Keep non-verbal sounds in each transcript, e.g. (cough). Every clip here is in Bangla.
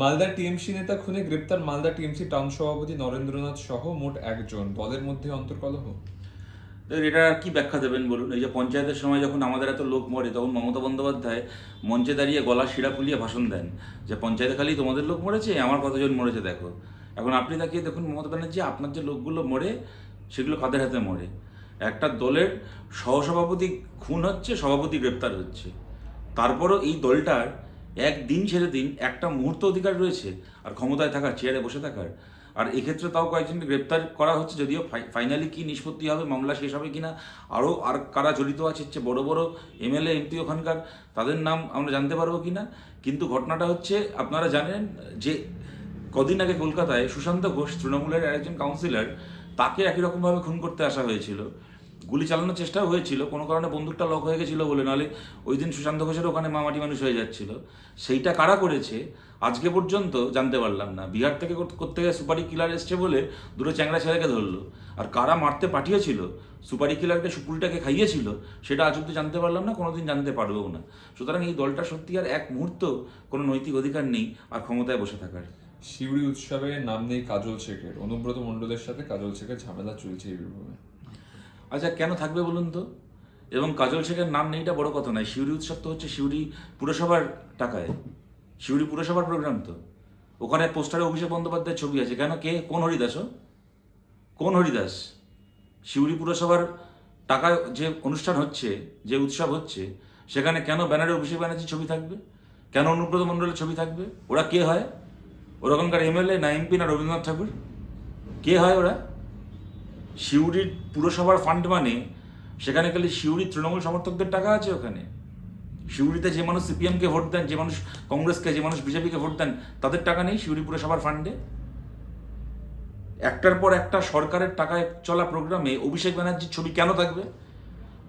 মালদা টিএমসি নেতা খুনে গ্রেপ্তার মালদা টিএমসি টাউন সভাপতি নরেন্দ্রনাথ সহ মোট একজন। দলের মধ্যে অন্তর্কলহ। এটা কি ব্যাখ্যা দেবেন বলুন? এই যে পঞ্চায়েতের সময় যখন আমাদের এত লোক মরে, তখন মমতা বন্দ্যোপাধ্যায় মঞ্চে দাঁড়িয়ে গলা শিরা ফুলিয়ে ভাষণ দেন যে, পঞ্চায়েতে খালি তোমাদের লোক মরেছে, আমার কতজন মরেছে দেখো। এখন আপনি তাকিয়ে দেখুন মমতা ব্যানার্জি, আপনার যে লোকগুলো মরে, সেগুলো কাদের হাতে মরে? একটা দলের সহসভাপতি খুন হচ্ছে, সভাপতি গ্রেপ্তার হচ্ছে। তারপরও এই দলটার একদিন ছেড়ে দিন একটা মুহূর্ত অধিকার রয়েছে আর ক্ষমতায় থাকার চেয়ারে বসে থাকার। আর এক্ষেত্রে তাও কয়েকজনকে গ্রেপ্তার করা হচ্ছে যদিও ফাইনালি কি নিষ্পত্তি হবে, মামলা শেষ হবে কিনা, আরও আর কারা জড়িত আছে, হচ্ছে বড় বড় এমএলএ, এমপি ওখানকার, তাদের নাম আমরা জানতে পারব কিনা। কিন্তু ঘটনাটা হচ্ছে, আপনারা জানেন যে কদিন আগে কলকাতায় সুশান্ত ঘোষ, তৃণমূলের একজন কাউন্সিলর তাকে একই রকমভাবে খুন করতে আসা হয়েছিল। গুলি চালানোর চেষ্টাও হয়েছিল, কোনো কারণে বন্দুকটা লক হয়ে গেছিল বলে, নাহলে ওই দিন সুশান্ত ঘোষের ওখানে মামাটি মানুষ হয়ে যাচ্ছিল। সেইটা কারা করেছে, আজকে পর্যন্ত জানতে পারলাম না। বিহার থেকে করতে গিয়ে সুপারি কিলার এসছে বলে দুটো চ্যাংড়া ছেলেকে ধরলো। আর কারা মারতে পাঠিয়েছিল, সুপারি কিলারকে সুপুলটাকে খাইয়েছিল, সেটা আজ অব্দি জানতে পারলাম না, কোনোদিন জানতে পারবেও না। সুতরাং এই দলটা সত্যি আর এক মুহূর্ত কোনো নৈতিক অধিকার নেই আর ক্ষমতায় বসে থাকার। শিউরি উৎসবে নাম নেই কাজল শেখের। অনুব্রত মণ্ডলের সাথে কাজল শেখের ঝামেলা চলছে এই বীরভূমে আচ্ছা কেন থাকবে বলুন তো? এবং কাজল শেখের নাম নেইটা বড় কথা নয়। শিউরি উৎসব তো হচ্ছে শিউরি পুরসভার টাকায়। শিউরি পুরসভার প্রোগ্রাম তো। ওখানে পোস্টারে অভিষেক বন্দ্যোপাধ্যায়ের ছবি আছে। কেন? কে? কোন হরিদাস? কোন হরিদাস? শিউরি পুরসভার টাকায় যে অনুষ্ঠান হচ্ছে, যে উৎসব হচ্ছে, সেখানে কেন ব্যানারে অভিষেক ব্যানার্জির ছবি থাকবে? কেন অনুব্রত মণ্ডলের ছবি থাকবে? ওরা কে হয়? ওরকমকার এমএলএ না এমপি না রবীন্দ্রনাথ ঠাকুর? কে হয় ওরা? সিউড়ির পুরসভার ফান্ড মানে সেখানে খালি সিউড়ির তৃণমূল সমর্থকদের টাকা আছে ওখানে। সিউড়িতে যে মানুষ সিপিএমকে ভোট দেন, যে মানুষ কংগ্রেসকে, যে মানুষ বিজেপিকে ভোট দেন, তাদের টাকা নেই সিউড়ি পুরসভার ফান্ডে একটার পর একটা সরকারের টাকায় চলা প্রোগ্রামে অভিষেক ব্যানার্জির ছবি কেন থাকবে?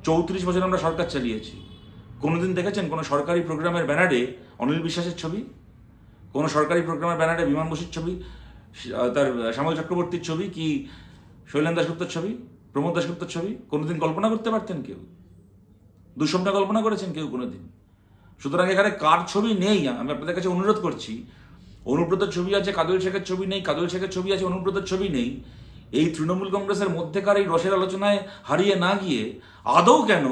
চৌত্রিশ বছর আমরা সরকার চালিয়েছি। কোনোদিন দেখেছেন কোনো সরকারি প্রোগ্রামের ব্যানারে অনিল বিশ্বাসের ছবি? কোনো সরকারি প্রোগ্রামের ব্যানারে বিমান বসুর ছবি? তার শ্যামল চক্রবর্তীর ছবি কি শৈলেন দাসগুপ্তর ছবি, প্রমোদ দাসগুপ্তর ছবি, কোনোদিন কল্পনা করতে পারতেন কেউ? দুঃস্বপ্ন কল্পনা করেছেন কেউ কোনোদিন? সুতরাং এখানে কার ছবি নেই? আমি আপনাদের কাছে অনুরোধ করছি অনুব্রতর ছবি আছে কাজল শেখের ছবি নেই কাজল শেখের ছবি আছে, অনুব্রতর ছবি নেই। এই তৃণমূল কংগ্রেসের মধ্যেকার এই রসের আলোচনায় হারিয়ে না গিয়ে আদৌ কেন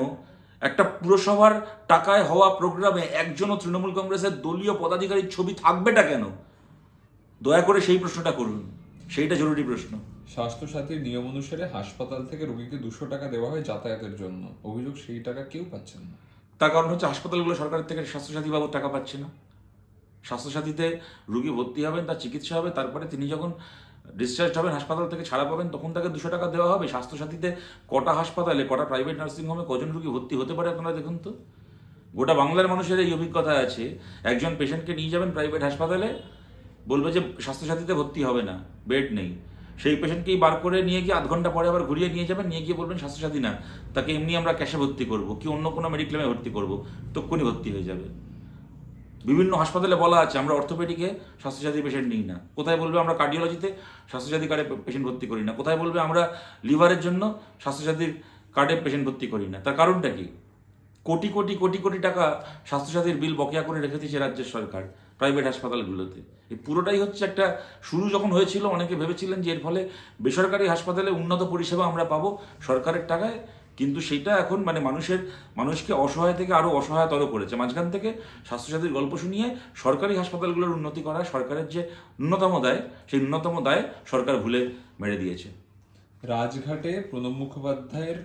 একটা পুরসভার টাকায় হওয়া প্রোগ্রামে একজনও তৃণমূল কংগ্রেসের দলীয় পদাধিকারীর ছবি থাকবেটা কেন? দয়া করে সেই প্রশ্নটা করুন। সেইটা জরুরি প্রশ্ন। স্বাস্থ্যসাথীর নিয়ম অনুসারে হাসপাতাল থেকে রোগীকে দুশো টাকা দেওয়া হয় যাতায়াতের জন্য। অভিযোগ সেই টাকা কেউ পাচ্ছেন না। তার কারণ হচ্ছে হাসপাতালগুলো সরকারের থেকে স্বাস্থ্যসাথী বাবদ টাকা পাচ্ছে না। স্বাস্থ্যসাথীতে রুগী ভর্তি হবেন, তার চিকিৎসা হবে, তারপরে তিনি যখন ডিসচার্জ হবেন, হাসপাতাল থেকে ছাড়া পাবেন, তখন তাকে দুশো টাকা দেওয়া হবে। স্বাস্থ্যসাথীতে কটা হাসপাতালে, কটা প্রাইভেট নার্সিংহোমে কজন রুগী ভর্তি হতে পারে আপনারা দেখুন তো? গোটা বাংলার মানুষের এই অভিজ্ঞতা আছে, একজন পেশেন্টকে নিয়ে যাবেন প্রাইভেট হাসপাতালে, বলবে যে স্বাস্থ্যসাথীতে ভর্তি হবে না বেড নেই। সেই পেশেন্টকেই বার করে নিয়ে গিয়ে আধ ঘণ্টা পরে আবার ঘুরিয়ে নিয়ে যাবেন, নিয়ে গিয়ে বলবেন স্বাস্থ্যসাথী না তাকে এমনি আমরা ক্যাশে ভর্তি করব, কি অন্য কোনো মেডিক্লেমে ভর্তি করব, তক্ষুনি ভর্তি হয়ে যাবে। বিভিন্ন হাসপাতালে বলা আছে, আমরা অর্থোপেডিকে স্বাস্থ্যসাথী পেশেন্ট নিই না। কোথায় বলবে আমরা কার্ডিওলজিতে স্বাস্থ্যসাথী কার্ডে পেশেন্ট ভর্তি করি না? কোথায় বলবে আমরা লিভারের জন্য স্বাস্থ্যসাথীর কার্ডে পেশেন্ট ভর্তি করি না? তার কারণটা কি? কোটি কোটি কোটি কোটি টাকা স্বাস্থ্যসাথীর বিল বকেয়া করে রেখে দিয়েছে রাজ্যের সরকার। প্রাইভেট হাসপাতালগুলোতে। এই পুরোটাই হচ্ছে একটা শুরু যখন হয়েছিল, অনেকে ভেবেছিলেন যে এর ফলে বেসরকারি হাসপাতালে উন্নত পরিষেবা আমরা পাবো সরকারের টাকায়, কিন্তু সেটা এখন মানে মানুষের, মানুষকে অসহায় থেকে আরও অসহায়তর করেছে। মাঝখান থেকে স্বাস্থ্যসাথীর গল্প শুনিয়ে সরকারি হাসপাতালগুলোর উন্নতি করা সরকারের যে ন্যূনতম দায়, সেই ন্যূনতম দায় সরকার ভুলে মেরে দিয়েছে। রাজঘাটে প্রণব মুখোপাধ্যায়ের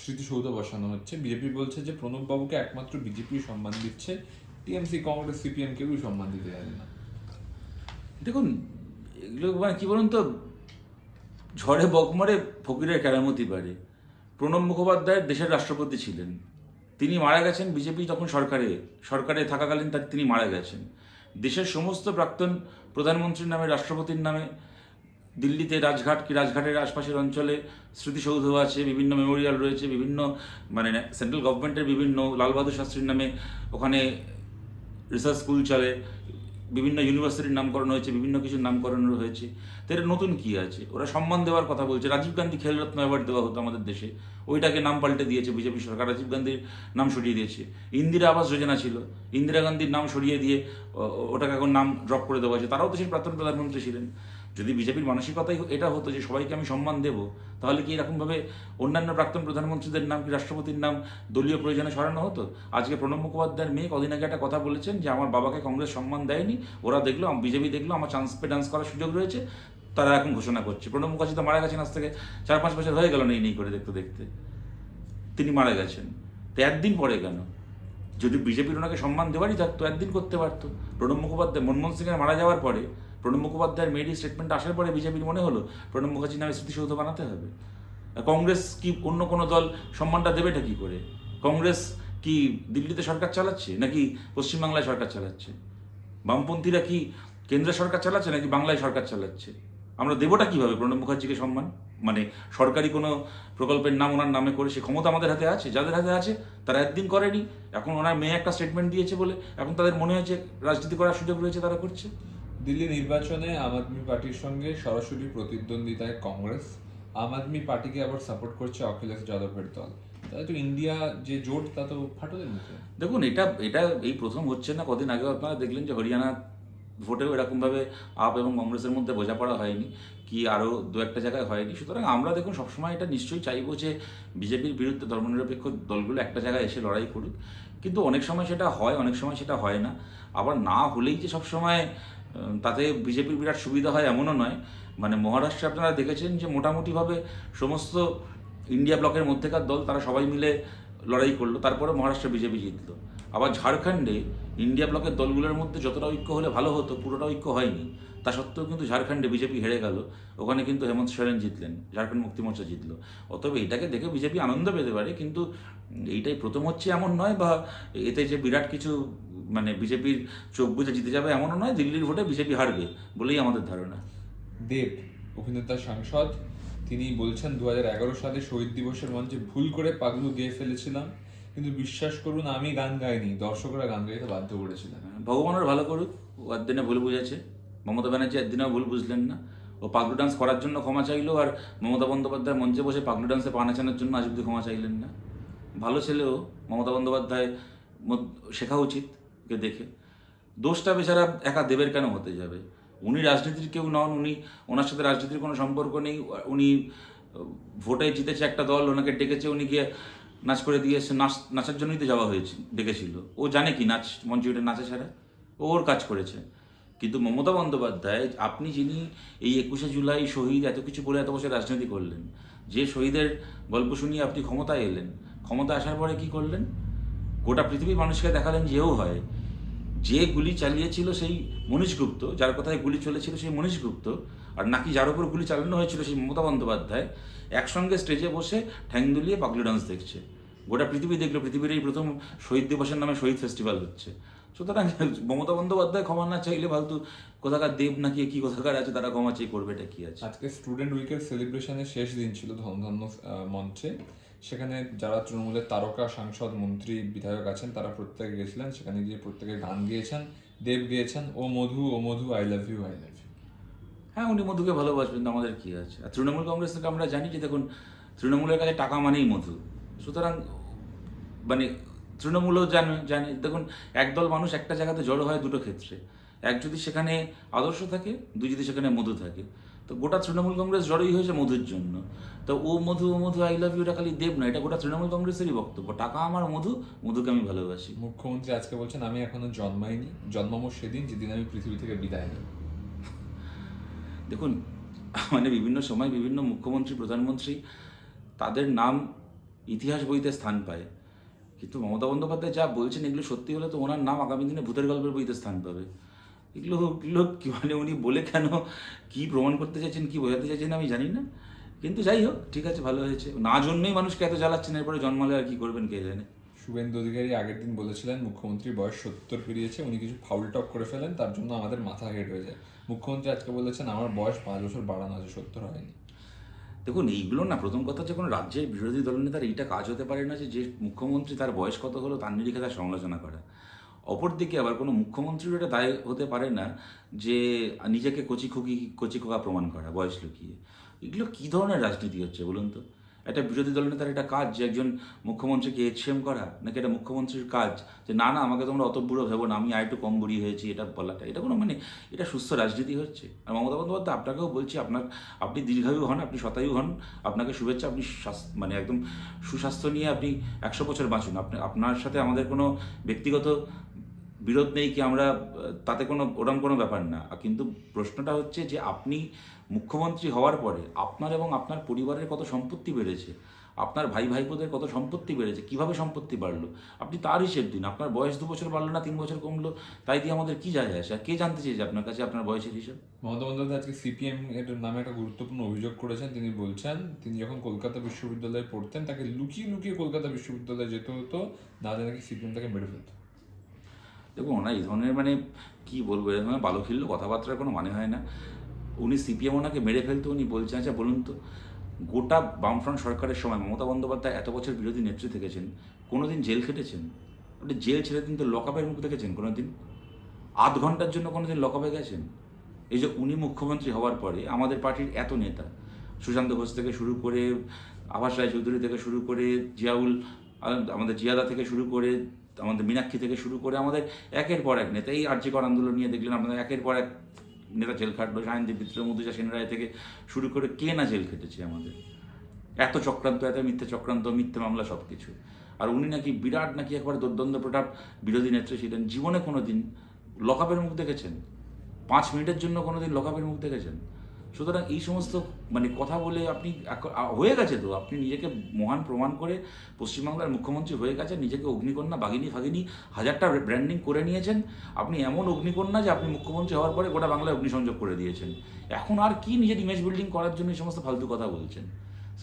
স্মৃতিসৌধ বসানো হচ্ছে। বিজেপি বলছে যে প্রণব বাবুকে একমাত্র বিজেপি সম্মান দিচ্ছে। টিএমসি, কংগ্রেস, সিপিএম কেউই সম্মান দিতে জানে না। দেখুন, এগুলো মানে কী বলুন তো, ঝড়ে বকমরে ফকিরের কেরামতি পারে প্রণব মুখোপাধ্যায় দেশের রাষ্ট্রপতি ছিলেন। তিনি মারা গেছেন বিজেপি তখন সরকারে সরকারে থাকাকালীন তার তিনি মারা গেছেন। দেশের সমস্ত প্রাক্তন প্রধানমন্ত্রীর নামে, রাষ্ট্রপতির নামে, দিল্লিতে রাজঘাট কি রাজঘাটের আশপাশের অঞ্চলে স্মৃতিসৌধ আছে, বিভিন্ন মেমোরিয়াল রয়েছে, বিভিন্ন মানে সেন্ট্রাল গভর্নমেন্টের বিভিন্ন লালবাহাদুর শাস্ত্রীর নামে ওখানে রিসার্চ স্কুল চলে, বিভিন্ন ইউনিভার্সিটির নামকরণ হয়েছে, বিভিন্ন কিছুর নামকরণ হয়েছে। তো এটা নতুন কি আছে? ওরা সম্মান দেওয়ার কথা বলছে। রাজীব গান্ধী খেলরত্ন অ্যাওয়ার্ড দেওয়া হতো আমাদের দেশে। ওইটাকে নাম পাল্টে দিয়েছে বিজেপি সরকার। রাজীব গান্ধীর নাম সরিয়ে দিয়েছে। ইন্দিরা আবাস যোজনা ছিল। ইন্দিরা গান্ধীর নাম সরিয়ে দিয়ে ওটাকে এখন নাম ড্রপ করে দেওয়া হয়েছে। তারাও দেশের প্রাক্তন প্রধানমন্ত্রী ছিলেন। যদি বিজেপির মানসিকতাই এটা হতো যে সবাইকে আমি সম্মান দেব, তাহলে কি এরকমভাবে অন্যান্য প্রাক্তন প্রধানমন্ত্রীদের নাম কি রাষ্ট্রপতির নাম দলীয় প্রয়োজনে সরানো হতো? আজকে প্রণব মুখোপাধ্যায়ের মেয়ে কদিন আগে একটা কথা বলেছেন যে আমার বাবাকে কংগ্রেস সম্মান দেয়নি, ওরা দেখল বিজেপি দেখল, আমার চান্স পে ডান্স করার সুযোগ রয়েছে, তারা এখন ঘোষণা করছে। প্রণব মুখার্জি তো মারা গেছেন আজ থেকে চার পাঁচ বছর হয়ে গেল নেই নেই করে দেখতে দেখতে। তিনি মারা গেছেন। তো একদিন পরে কেন? যদি বিজেপির ওনাকে সম্মান দেওয়ারই থাকতো, একদিন করতে পারতো। প্রণব মুখোপাধ্যায়, মনমোহন সিংয়ের মারা যাওয়ার পরে প্রণব মুখোপাধ্যায়ের মেয়ের স্টেটমেন্ট আসার পরে বিজেপির মনে হলো, প্রণব মুখার্জির নামে স্মৃতিসৌধ বানাতে হবে? কংগ্রেস কি অন্য কোনো দল সম্মানটা দেবেটা কি করে? কংগ্রেস কি দিল্লিতে সরকার চালাচ্ছে নাকি পশ্চিমবাংলায় সরকার চালাচ্ছে? বামপন্থীরা কি কেন্দ্র সরকার চালাচ্ছে নাকি বাংলায় সরকার চালাচ্ছে? আমরা দেবটা কীভাবে প্রণব মুখার্জিকে সম্মান? মানে সরকারি কোনো প্রকল্পের নাম ওনার নামে করে সে ক্ষমতা আমাদের হাতে আছে, যাদের হাতে আছে, তারা একদিন করেনি। এখন ওনার মেয়ে একটা স্টেটমেন্ট দিয়েছে বলে, এখন তাদের মনে হয়েছে রাজনীতি করার সুযোগ রয়েছে তারা করছে। দিল্লি নির্বাচনে আম আদমি পার্টির সঙ্গে সরাসরি প্রতিদ্বন্দ্বিতায় কংগ্রেস। আম আদমি পার্টিকে আবার সাপোর্ট করছে অখিলেশ যাদবের দল। তাহলে তো ইন্ডিয়া যে জোট, তা তো ফাটলের দেখুন, এটা এটা এই প্রথম হচ্ছে না, কদিন আগেও আপনারা দেখলেন যে হরিয়ানা ভোটেও এরকমভাবে আপ এবং কংগ্রেসের মধ্যে বোঝাপড়া হয়নি, কি আরও দু একটা জায়গায় হয়নি। সুতরাং আমরা দেখুন, সবসময় এটা নিশ্চয়ই চাইব যে বিজেপির বিরুদ্ধে ধর্মনিরপেক্ষ দলগুলো একটা জায়গায় এসে লড়াই করুক। কিন্তু অনেক সময় সেটা হয়, অনেক সময় সেটা হয় না। আবার না হলেই যে সবসময় তাতে বিজেপির বিরাট সুবিধা হয় এমনও নয়। মানে মহারাষ্ট্রে আপনারা দেখেছেন যে মোটামুটিভাবে সমস্ত ইন্ডিয়া ব্লকের মধ্যেকার দল, তারা সবাই মিলে লড়াই করল, তারপরে মহারাষ্ট্রে বিজেপি জিতল। আবার ঝাড়খণ্ডে ইন্ডিয়া ব্লকের দলগুলোর মধ্যে যতটা ঐক্য হলে ভালো হতো, পুরোটা ঐক্য হয়নি। তা সত্ত্বেও কিন্তু ঝাড়খণ্ডে বিজেপি হেরে গেল। ওখানে কিন্তু হেমন্ত সোরেন জিতলেন ঝাড়খণ্ড মুক্তি মোর্চা জিতলো। অতএব এটাকে দেখে বিজেপি আনন্দ পেতে পারে কিন্তু এইটাই প্রথম হচ্ছে এমন নয় বা এতে যে বিরাট কিছু মানে বিজেপির চোখ বুঝে জিতে যাবে এমনও নয় দিল্লির ভোটে বিজেপি হারবে বলেই আমাদের ধারণা। দেব অভিনেতা সাংসদ তিনি বলছেন দু হাজার এগারো সালে শহীদ দিবসের মঞ্চে ভুল করে পাগলু গেয়ে ফেলেছিলাম কিন্তু বিশ্বাস করুন আমি গান গাইনি দর্শকরা গান গাইতে বাধ্য করেছিলেন। ভগবানের ভালো করুক ও একদিনে ভুল বুঝেছে। মমতা ব্যানার্জি একদিনেও ভুল বুঝলেন না। ও পাগলু ডান্স করার জন্য ক্ষমা চাইলো আর মমতা বন্দ্যোপাধ্যায় মঞ্চে বসে পাগলু ডান্সে পা নাচানোর জন্য আজ অব্দি ক্ষমা চাইলেন না। ভালো ছেলেও মমতা বন্দ্যোপাধ্যায় শেখা উচিত কে দেখে। দোষটা বেচারা একা দেবের কেন হতে যাবে? উনি রাজনীতির কেউ নন, উনি ওনার সাথে রাজনীতির কোনো সম্পর্ক নেই, উনি ভোটে জিতেছে একটা দল, ওনাকে ডেকেছে, উনি গিয়ে নাচ করে দিয়ে এসে নাচ, নাচার জন্যই তো যাওয়া হয়েছে, ডেকেছিল। ও জানে কি নাচ, মঞ্চে উঠে নাচে ছাড়া ও ওর কাজ করেছে। কিন্তু মমতা বন্দ্যোপাধ্যায়, আপনি যিনি এই একুশে জুলাই শহীদ, এত কিছু বলে এত বছর রাজনীতি করলেন, যে শহীদের গল্প শুনিয়ে আপনি ক্ষমতায় এলেন ক্ষমতা আসার পরে কি করলেন? গোটা পৃথিবীর মানুষকে দেখালেন যেও হয়। যে গুলি চালিয়েছিল সেই মনীষ গুপ্ত, যার কথায় গুলি চলেছিল সেই মনীষ গুপ্ত, আর নাকি যার উপর গুলি চালানো হয়েছিল সেই মমতা বন্দ্যোপাধ্যায়, একসঙ্গে স্টেজে বসে ঠ্যাং দুলিয়ে পাগলি ডান্স দেখছে। গোটা পৃথিবী দেখল, পৃথিবীর এই প্রথম শহীদ দিবসের নামে শহীদ ফেস্টিভ্যাল হচ্ছে। সুতরাং (laughs) মমতা বন্দ্যোপাধ্যায় ক্ষমা না চাইলে ফালতু কোথাকার দেব নাকি কি কোথাকার আছে তারা ক্ষমা চেয়ে করবে এটা কি আছে? আজকে স্টুডেন্ট উইকের সেলিব্রেশনের শেষ দিন ছিল ধনধন্য মঞ্চে। সেখানে যারা তৃণমূলের তারকা সাংসদ মন্ত্রী বিধায়ক আছেন তারা প্রত্যেকে গেছিলেন। সেখানে গিয়ে প্রত্যেকে গান গেয়েছেন দেব গেয়েছেন ও মধু ও Madhu I love you I love you হ্যাঁ উনি মধুকে ভালোবাসবেন আমাদের কি আছে? আর তৃণমূল কংগ্রেস থেকে আমরা জানি যে দেখুন তৃণমূলের কাছে টাকা মানেই মধু। সুতরাং মানে তৃণমূলও জানে জানে দেখুন একদল মানুষ একটা জায়গাতে জড়ো হয় দুটো ক্ষেত্রে। এক যদি সেখানে আদর্শ থাকে দুই যদি সেখানে মধু থাকে। তো গোটা তৃণমূল কংগ্রেস জড়োই হয়েছে মধুর জন্য। তো ও মধু ও মধু আই লাভ ইউটা খালি দেব না এটা গোটা তৃণমূল কংগ্রেসেরই বক্তব্য। টাকা আমার মধু মধুকে আমি ভালোবাসি। মুখ্যমন্ত্রী আজকে বলছেন আমি এখনও জন্মাইনি জন্মাবো সেদিন যেদিন আমি পৃথিবী থেকে বিদায় নেব। দেখুন মানে বিভিন্ন সময় বিভিন্ন মুখ্যমন্ত্রী প্রধানমন্ত্রী তাদের নাম ইতিহাস বইতে স্থান পায়। কিন্তু মমতা বন্দ্যোপাধ্যায় যা বলছেন এগুলো সত্যি হলে তো ওনার নাম আগামী দিনে ভূতের গল্পের বইতে স্থান পাবে। এগুলো এগুলো কি মানে উনি বলে কেন, কি প্রমাণ করতে চাইছেন, কি বোঝাতে চাইছেন আমি জানি না। কিন্তু যাই হোক, ঠিক আছে, ভালো হয়েছে। না জন্মেই মানুষকে এত জ্বালাচ্ছেন, এরপরে জন্মালে আর কি করবেন কে জানে? শুভেন্দু অধিকারী আগের দিন বলেছিলেন মুখ্যমন্ত্রীর বয়স সত্তর পেরিয়েছে, উনি কিছু ফাউল টক করে ফেলেন, তার জন্য আমাদের মাথা হেড হয়ে যায়। মুখ্যমন্ত্রী আজকে বলেছেন, আমার বয়স পাঁচ বছর বাড়ানো আছে, সত্তর হয়নি। দেখুন, এইগুলো না প্রথম কথা হচ্ছে কোনো রাজ্যের বিরোধী দলনেতার এইটা কাজ হতে পারে না যে যে মুখ্যমন্ত্রী তার বয়স কত হলো তার নিরিখে তার সমালোচনা করা। অপরদিকে আবার কোনো মুখ্যমন্ত্রীর এটা দায় হতে পারে না যে, নিজেকে কচি খুকি, কচি খোকা প্রমাণ করা, বয়স লুকিয়ে। এগুলো কী ধরনের রাজনীতি হচ্ছে বলুন তো? একটা বিরোধী দল নেতার একটা কাজ যে একজন মুখ্যমন্ত্রীকে এক্সেম করা নাকি এটা মুখ্যমন্ত্রীর কাজ যে, না না, আমাকে তোমরা অত বুড়ো ভেবো না, আমি আর একটু কম বুড়ি হয়েছি, এটা বলাটা। এটা কোনো মানে এটা সুস্থ রাজনীতি হচ্ছে। আর মমতা বন্দ্যোপাধ্যায়, আপনাকেও বলছি, আপনার, আপনি দীর্ঘায়ু হন, আপনি শতায়ু হন, আপনাকে শুভেচ্ছা, আপনি মানে একদম সুস্বাস্থ্য নিয়ে আপনি একশো বছর বাঁচুন। আপনি, আপনার সাথে আমাদের কোনো ব্যক্তিগত বিরোধ নেই কি আমরা, তাতে কোনো, ওরম কোনো ব্যাপার না। কিন্তু প্রশ্নটা হচ্ছে যে আপনি মুখ্যমন্ত্রী হওয়ার পরে আপনার এবং আপনার পরিবারের কত সম্পত্তি বেড়েছে, আপনার ভাই ভাইপোদের কত সম্পত্তি বেড়েছে, কীভাবে সম্পত্তি বাড়লো, আপনি তার হিসেব দিন। আপনার বয়স দু বছর বাড়লো না, তিন বছর কমলো, তাই দিয়ে আমাদের কি যায় আসে? আর কে জানতে চেয়েছে আপনার কাছে আপনার বয়সের হিসাব? মমতা বন্দ্যোপাধ্যায় আজকে সিপিএম এর নামে একটা গুরুত্বপূর্ণ অভিযোগ করেছেন। তিনি বলছেন, তিনি যখন কলকাতা বিশ্ববিদ্যালয়ে পড়তেন, তাকে লুকিয়ে লুকিয়ে কলকাতা বিশ্ববিদ্যালয়ে যেতে হতো, না নাকি সিপিএম তাকে মেরে ফেলতো। দেখুন না এই ধরনের মানে কি বলব, এরকম খিল্ল কথাবার্তার কোনো মানে হয় না। উনি সিপিএম ওনাকে মেরে ফেলতো উনি বলছেন আচ্ছা বলুন তো, গোটা বামফ্রন্ট সরকারের সময় মমতা বন্দ্যোপাধ্যায় এত বছর বিরোধী নেত্রী থেকেছেন, কোনোদিন জেল খেটেছেন? ওটা জেল ছেড়ে দিন তো লকআপের মুখ দেখেছেন কোনো দিন আধ ঘণ্টার জন্য কোনো কোনোদিন লকআপে গেছেন? এই যে উনি মুখ্যমন্ত্রী হওয়ার পরে আমাদের পার্টির এত নেতা, সুশান্ত ঘোষ থেকে শুরু করে আবাস রায় চৌধুরী থেকে শুরু করে জিয়াউল আমাদের জিয়াদা থেকে শুরু করে আমাদের মীনাক্ষী থেকে শুরু করে আমাদের একের পর এক নেতা। এই আর্যিকর আন্দোলন নিয়ে দেখলেন আপনাদের একের পর এক নেতা জেল খাটলো সায়নদীপ মিত্র মধুজা সেন রায় থেকে শুরু করে কে না জেল খেটেছে আমাদের? এত চক্রান্ত, এত মিথ্যে চক্রান্ত, মিথ্যে মামলা সব কিছু আর উনি নাকি বিরাট নাকি একবার দুর্দ্বন্দ্ব প্রতাপ বিরোধী নেত্রী ছিলেন। জীবনে কোনো দিন লকআপের মুখ দেখেছেন? পাঁচ মিনিটের জন্য কোনো দিন লকআপের মুখ দেখেছেন? সুতরাং এই সমস্ত মানে কথা বলে আপনি হয়ে গেছে তো। আপনি নিজেকে মহান প্রমাণ করে পশ্চিমবাংলার মুখ্যমন্ত্রী হয়ে গেছেন, নিজেকে অগ্নিকন্যা বাঘিনী ফাগিনী হাজারটা ব্র্যান্ডিং করে নিয়েছেন। আপনি এমন অগ্নিকন্যা যে আপনি মুখ্যমন্ত্রী হওয়ার পরে গোটা বাংলায় অগ্নিসংযোগ করে দিয়েছেন। এখন আর কি নিজের ইমেজ বিল্ডিং করার জন্য এই সমস্ত ফালতু কথা বলছেন?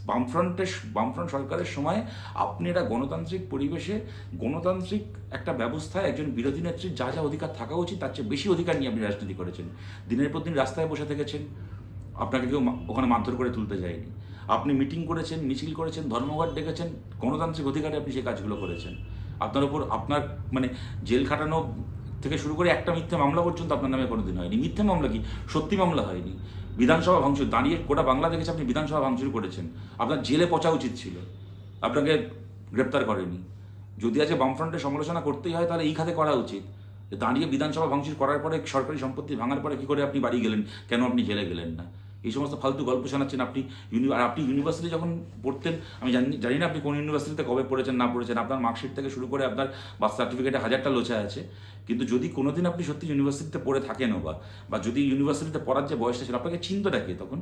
বামফ্রন্টের বামফ্রন্ট সরকারের সময় আপনি একটা গণতান্ত্রিক পরিবেশে গণতান্ত্রিক একটা ব্যবস্থায় একজন বিরোধী নেত্রীর যা যা অধিকার থাকা উচিত, তার চেয়ে বেশি অধিকার নিয়ে আপনি রাজনীতি করেছেন। দিনের পর দিন রাস্তায় বসে থেকেছেন। আপনাকে কেউ ওখানে মারধর করে তুলতে যায়নি। আপনি মিটিং করেছেন, মিছিল করেছেন, ধর্মঘট ডেকেছেন, গণতান্ত্রিক অধিকারে আপনি সেই কাজগুলো করেছেন। আপনার উপর আপনার মানে জেল খাটানো থেকে শুরু করে একটা মিথ্যে মামলা পর্যন্ত আপনার নামে কোনোদিন হয়নি। মিথ্যে মামলা কি? সত্যি মামলা হয়নি। বিধানসভা ভাঙচুর, দাঁড়িয়ে গোটা বাংলা দেখেছে আপনি বিধানসভা ভাঙচুর করেছেন। আপনার জেলে পচা উচিত ছিল। আপনাকে গ্রেপ্তার করেনি। যদি আজকে বামফ্রন্টের সমালোচনা করতেই হয়, তাহলে এই খাতে করা উচিত। দাঁড়িয়ে বিধানসভা ভাঙচুর করার পরে সরকারি সম্পত্তি ভাঙার পরে কি করে আপনি বাড়ি গেলেন? কেন আপনি জেলে গেলেন না? এই সমস্ত ফালতু গল্প শোনাচ্ছেন আপনি আর আপনি ইউনিভার্সিটি যখন পড়তেন, আমি জানি জানি না আপনি কোন ইউনিভার্সিটিতে কবে পড়েছেন, না পড়েছেন, আপনার মার্কশিট থেকে শুরু করে আপনার বার্থ সার্টিফিকেটে হাজারটা লোচা আছে, কিন্তু যদি কোনোদিন আপনি সত্যি ইউনিভার্সিটিতে পড়ে থাকেনও বা বা যদি ইউনিভার্সিটিতে পড়ার যে বয়সটা ছিল, আপনাকে চিনতটা কে তখন?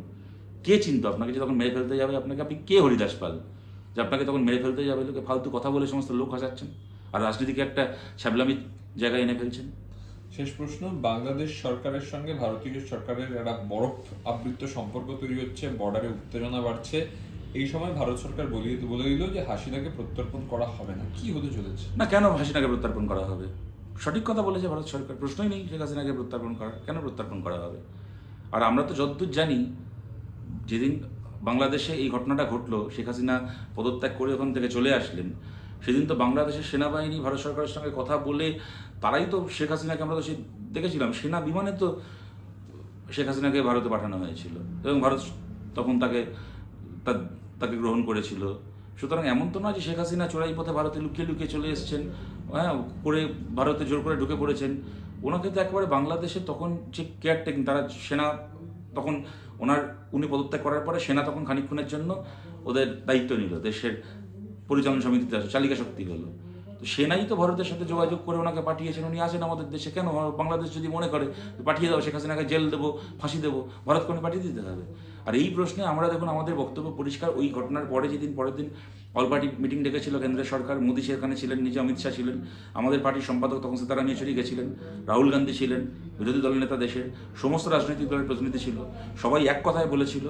কে চিনতো আপনাকে যে তখন মেরে ফেলতে যাবে? আপনাকে আপনি কে হরিদাস পাল? যে আপনাকে তখন মেরে ফেলতে যাবে, লোকে ফালতু কথা বলে সমস্ত লোক হাসাচ্ছেন। আর রাজনীতিকে একটা ছ্যাবলামির জায়গায় এনে ফেলছেন। শেষ প্রশ্ন, বাংলাদেশ সরকারের সঙ্গে ভারতীয় সরকারের একটা বরফ আবৃত সম্পর্ক তৈরি হচ্ছে বর্ডারে উত্তেজনা বাড়ছে। এই সময় ভারত সরকার বলিয়ে বলে দিল যে হাসিনাকে প্রত্যর্পণ করা হবে না। কি হতে চলেছে? না, কেন হাসিনাকে প্রত্যার্পণ করা হবে? সঠিক কথা বলেছে ভারত সরকার, প্রশ্নই নেই শেখ হাসিনাকে প্রত্যার্পণ করা, কেন প্রত্যর্পণ করা হবে? আর আমরা তো যতদূর জানি, যেদিন বাংলাদেশে এই ঘটনাটা ঘটলো, শেখ হাসিনা পদত্যাগ করে ওখান থেকে চলে আসলেন সেদিন তো বাংলাদেশের সেনাবাহিনী, ভারত সরকারের সঙ্গে কথা বলে তারাই তো শেখ হাসিনাকে আমরা তো সে দেখেছিলাম। সেনা বিমানে তো শেখ হাসিনাকে ভারতে পাঠানো হয়েছিল এবং ভারত তখন তাকে তাকে গ্রহণ করেছিল। সুতরাং এমন তো নয় যে শেখ হাসিনা চোরাই পথে ভারতে লুকিয়ে লুকিয়ে চলে এসেছেন হ্যাঁ করে ভারতে জোর করে ঢুকে পড়েছেন। ওনাকে তো একেবারে বাংলাদেশে তখন যে কেয়ারটেকিং তারা সেনা তখন ওনার, উনি পদত্যাগ করার পরে সেনা তখন খানিকক্ষণের জন্য ওদের দায়িত্ব নিল। দেশের পরিচালন সমিতিতে আসে, চালিকা শক্তি হলো। তো সেনাই তো ভারতের সাথে যোগাযোগ করে ওনাকে পাঠিয়েছেন, উনি আসেন আমাদের দেশে। কেন? বাংলাদেশ যদি মনে করে পাঠিয়ে দাও, শেখ হাসিনাকে জেল দেবো, ফাঁসি দেবো ভারত কোনো পাঠিয়ে দিতে হবে। আর এই প্রশ্নে আমরা দেখুন, আমাদের বক্তব্য পরিষ্কার। ওই ঘটনার পরে যেদিন, পরের দিন অল পার্টি মিটিং ডেকেছিল কেন্দ্রের সরকার। মোদী সেখানে ছিলেন, নিজে অমিত শাহ ছিলেন। আমাদের পার্টির সম্পাদক তখন সীতারাম ইয়েচুরি গেছিলেন। রাহুল গান্ধী ছিলেন, বিরোধী দলের নেতা দেশের। সমস্ত রাজনৈতিক দলের প্রতিনিধি ছিল। সবাই এক কথায় বলেছিল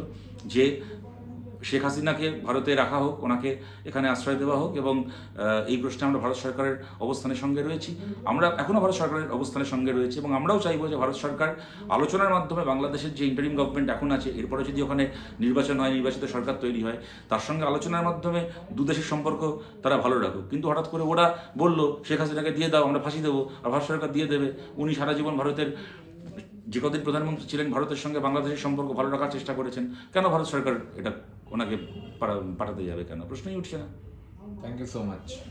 যে শেখ হাসিনাকে ভারতে রাখা হোক, ওনাকে এখানে আশ্রয় দেওয়া হোক এবং এই প্রশ্নে আমরা ভারত সরকারের অবস্থানের সঙ্গে রয়েছি। আমরা এখনও ভারত সরকারের অবস্থানের সঙ্গে রয়েছি এবং আমরাও চাইব যে ভারত সরকার আলোচনার মাধ্যমে বাংলাদেশের যে ইন্টারিম গভর্নমেন্ট এখন আছে এরপরে যদি ওখানে নির্বাচন হয়, নির্বাচিত সরকার তৈরি হয়, তার সঙ্গে আলোচনার মাধ্যমে দু দেশের সম্পর্ক তারা ভালো রাখুক। কিন্তু হঠাৎ করে ওরা বলল, শেখ হাসিনাকে দিয়ে দাও, আমরা ফাঁসি দেবো, আর ভারত সরকার দিয়ে দেবে। উনি সারা জীবন ভারতের যে কদিন প্রধানমন্ত্রী ছিলেন, ভারতের সঙ্গে বাংলাদেশের সম্পর্ক ভালো রাখার চেষ্টা করেছেন, কেন ভারত সরকার এটা ওনাকে পাঠা- পাঠাতে যাবে কেন? প্রশ্নই উঠছে না। Thank you so much